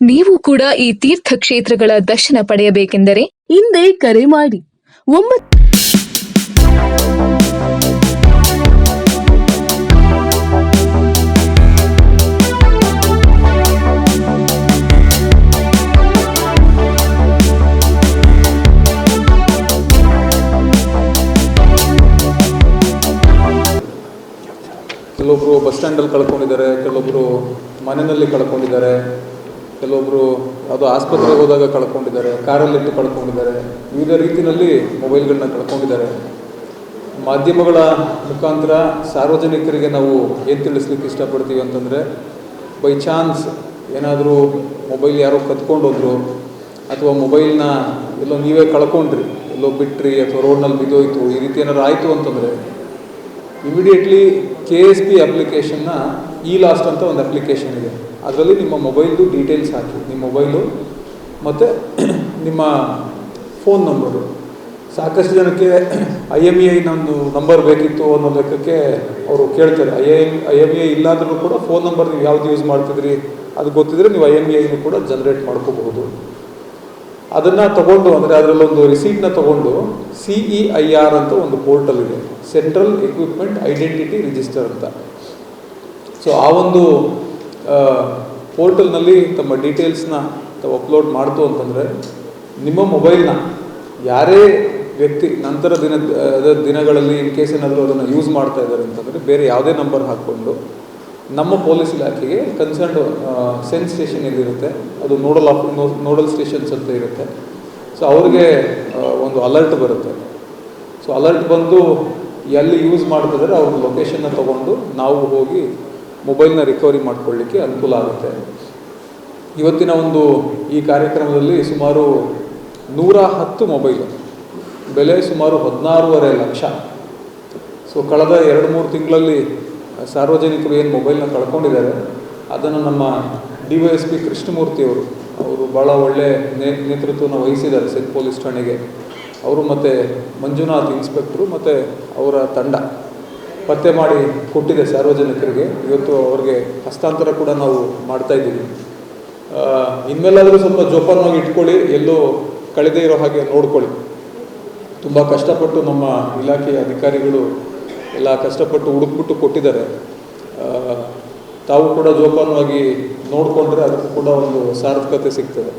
ನೀವು ಕೂಡ ಈ ತೀರ್ಥ ಕ್ಷೇತ್ರಗಳ ದರ್ಶನ ಪಡೆಯಬೇಕೆಂದರೆ ಹಿಂದೆ ಕರೆ ಮಾಡಿ. ಒಂಬತ್ತು ಕೆಲವೊಬ್ಬರು ಬಸ್ ಸ್ಟ್ಯಾಂಡಲ್ಲಿ ಕಳ್ಕೊಂಡಿದ್ದಾರೆ ಕೆಲವೊಬ್ಬರು ಮನೆಯಲ್ಲಿ ಕಳ್ಕೊಂಡಿದ್ದಾರೆ. ಕೆಲವೊಬ್ಬರು ಅದು ಆಸ್ಪತ್ರೆಗೆ ಹೋದಾಗ ಕಳ್ಕೊಂಡಿದ್ದಾರೆ ಕಾರಲ್ಲಿಟ್ಟು ಕಳ್ಕೊಂಡಿದ್ದಾರೆ, ವಿವಿಧ ರೀತಿಯಲ್ಲಿ ಮೊಬೈಲ್ಗಳನ್ನ ಕಳ್ಕೊಂಡಿದ್ದಾರೆ. ಮಾಧ್ಯಮಗಳ ಮುಖಾಂತರ ಸಾರ್ವಜನಿಕರಿಗೆ ನಾವು ಏನು ತಿಳಿಸ್ಲಿಕ್ಕೆ ಇಷ್ಟಪಡ್ತೀವಿ ಅಂತಂದರೆ ಬೈ ಚಾನ್ಸ್ ಏನಾದರೂ ಮೊಬೈಲ್ ಯಾರೋ ಕತ್ಕೊಂಡು ಹೋದ್ರು ಅಥವಾ ಮೊಬೈಲ್ನ ಎಲ್ಲೋ ನೀವೇ ಕಳ್ಕೊಂಡ್ರಿ, ಎಲ್ಲೋ ಬಿಟ್ರಿ ಅಥವಾ ರೋಡ್ನಲ್ಲಿ ಬಿದ್ದೋಯ್ತು, ಈ ರೀತಿ ಏನಾದ್ರು ಆಯಿತು ಅಂತಂದರೆ ಇಮಿಡಿಯೇಟ್ಲಿ ಕೆ ಎಸ್ ಪಿ ಅಪ್ಲಿಕೇಶನ್ನ ಇ ಲಾಸ್ಟ್ ಅಂತ ಒಂದು ಅಪ್ಲಿಕೇಶನ್ ಇದೆ. ಅದರಲ್ಲಿ ನಿಮ್ಮ ಮೊಬೈಲ್ದು ಡೀಟೇಲ್ಸ್ ಹಾಕಿ. ನಿಮ್ಮ ಮೊಬೈಲು ಮತ್ತು ನಿಮ್ಮ ಫೋನ್ ನಂಬರು ಸಾಕಷ್ಟು ಜನಕ್ಕೆ ಐ ಎಂ ಇ ನಂದು ನಂಬರ್ ಬೇಕಿತ್ತು ಅನ್ನೋ ಲೆಕ್ಕಕ್ಕೆ ಅವರು ಕೇಳ್ತಾರೆ. I M I M E ಇಲ್ಲಾಂದ್ರೂ ಕೂಡ ಫೋನ್ ನಂಬರ್ ನೀವು ಯಾವ್ದು ಯೂಸ್ ಮಾಡ್ತಿದ್ರಿ, ಅದು ಗೊತ್ತಿದ್ರೆ ನೀವು ಐ ಎಂ ಇ ಕೂಡ ಜನ್ರೇಟ್ ಮಾಡ್ಕೋಬಹುದು. ಅದನ್ನು ತಗೊಂಡು ಅಂದರೆ ಅದರಲ್ಲೊಂದು ರಿಸೀಟ್ನ ತಗೊಂಡು ಸಿ ಇ ಐ ಆರ್ ಅಂತ ಒಂದು ಪೋರ್ಟಲ್ ಇದೆ. ಸೆಂಟ್ರಲ್ ಎಕ್ವಿಪ್ಮೆಂಟ್ ಐಡೆಂಟಿಟಿ ರಿಜಿಸ್ಟರ್ ಅಂತ. ಸೊ ಆ ಒಂದು ಪೋರ್ಟಲ್ನಲ್ಲಿ ತಮ್ಮ ಡೀಟೇಲ್ಸ್ನ ತಾವು ಅಪ್ಲೋಡ್ ಮಾಡ್ತು ಅಂತಂದರೆ, ನಿಮ್ಮ ಮೊಬೈಲ್ನ ಯಾರೇ ವ್ಯಕ್ತಿ ನಂತರ ದಿನ ದಿನಗಳಲ್ಲಿ ಇನ್ ಕೇಸ್ ಏನಾದರೂ ಅದನ್ನು ಯೂಸ್ ಮಾಡ್ತಾ ಇದ್ದಾರೆ ಅಂತಂದರೆ, ಬೇರೆ ಯಾವುದೇ ನಂಬರ್ ಹಾಕ್ಕೊಂಡು, ನಮ್ಮ ಪೊಲೀಸ್ ಇಲಾಖೆಗೆ ಕನ್ಸರ್ನ್ಡ್ ಸೆನ್ಸ್ ಸ್ಟೇಷನ್ ಎಲ್ಲಿರುತ್ತೆ, ಅದು ನೋಡಲ್ ಆಫ್ ನೋಡಲ್ ಸ್ಟೇಷನ್ಸ್ ಅಂತ ಇರುತ್ತೆ. ಸೊ ಅವ್ರಿಗೆ ಒಂದು ಅಲರ್ಟ್ ಬರುತ್ತೆ. ಸೊ ಅಲರ್ಟ್ ಬಂದು ಎಲ್ಲಿ ಯೂಸ್ ಮಾಡ್ತಿದ್ದಾರೆ ಅವ್ರ ಲೊಕೇಶನ್ನ ತೊಗೊಂಡು ನಾವು ಹೋಗಿ ಮೊಬೈಲ್ನ ರಿಕವರಿ ಮಾಡ್ಕೊಳ್ಳಿಕ್ಕೆ ಅನುಕೂಲ ಆಗುತ್ತೆ. ಇವತ್ತಿನ ಒಂದು ಈ ಕಾರ್ಯಕ್ರಮದಲ್ಲಿ ಸುಮಾರು ನೂರ ಹತ್ತು ಮೊಬೈಲ್, ಬೆಲೆ ಸುಮಾರು ಹದಿನಾರೂವರೆ ಲಕ್ಷ. ಸೊ ಕಳೆದ ಎರಡು ಮೂರು ತಿಂಗಳಲ್ಲಿ ಸಾರ್ವಜನಿಕರು ಏನು ಮೊಬೈಲ್ನ ಕಳ್ಕೊಂಡಿದ್ದಾರೆ, ಅದನ್ನು ನಮ್ಮ ಡಿ ವೈ ಎಸ್ ಪಿ ಕೃಷ್ಣಮೂರ್ತಿಯವರು ಅವರು ಭಾಳ ಒಳ್ಳೆ ನೇ ನೇತೃತ್ವವನ್ನು ವಹಿಸಿದ್ದಾರೆ ಸೆಂಟ್ ಪೊಲೀಸ್ ಠಾಣೆಗೆ. ಅವರು ಮತ್ತು ಮಂಜುನಾಥ್ ಇನ್ಸ್ಪೆಕ್ಟ್ರು ಮತ್ತು ಅವರ ತಂಡ. ಪತ್ತೆ ಮಾಡಿ ಕೊಟ್ಟಿದೆ ಸಾರ್ವಜನಿಕರಿಗೆ. ಇವತ್ತು ಅವ್ರಿಗೆ ಹಸ್ತಾಂತರ ಕೂಡ ನಾವು ಮಾಡ್ತಾ ಇದ್ದೀವಿ. ಇನ್ಮೇಲಾದರೂ ಸ್ವಲ್ಪ ಜೋಪಾನವಾಗಿ ಇಟ್ಕೊಳ್ಳಿ, ಎಲ್ಲೂ ಕಳೆದೇ ಇರೋ ಹಾಗೆ ನೋಡ್ಕೊಳ್ಳಿ. ತುಂಬ ಕಷ್ಟಪಟ್ಟು ನಮ್ಮ ಇಲಾಖೆಯ ಅಧಿಕಾರಿಗಳು ಎಲ್ಲ ಕಷ್ಟಪಟ್ಟು ಹುಡುಕ್ಬಿಟ್ಟು ಕೊಟ್ಟಿದ್ದಾರೆ. ತಾವು ಕೂಡ ಜೋಪಾನವಾಗಿ ನೋಡಿಕೊಂಡ್ರೆ ಅದಕ್ಕೂ ಕೂಡ ಒಂದು ಸಾರ್ಥಕತೆ ಸಿಗ್ತದೆ.